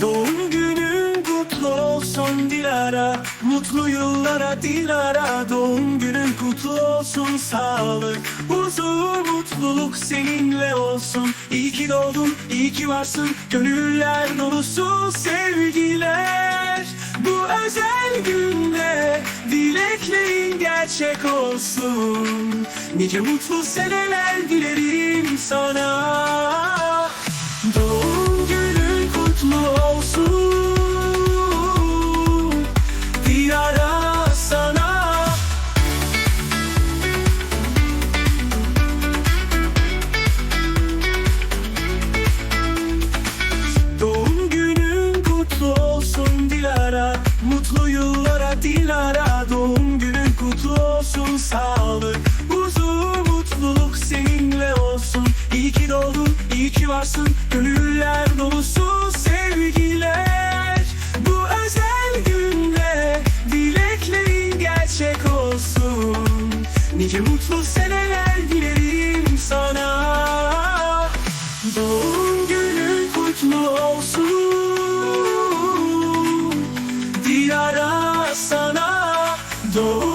Doğum günün kutlu olsun Dilara. Mutlu yıllara Dilara. Doğum günün kutlu olsun Sağlık, huzur, mutluluk seninle olsun. İyi ki doğdun, iyi ki varsın. Gönüller dolusu sevgiler. Bu özel günde Dileklerin gerçek olsun. Nice mutlu seneler Dilara Mutlu yıllara Dilara. Doğum günün kutlu olsun Sağlık, huzur, mutluluk seninle olsun. İyi ki doğdun, iyi ki varsın Gönüller dolusu sevgiler. Bu özel günde Dileklerin gerçek olsun. Nice mutlu seneler Dilara sana Doğum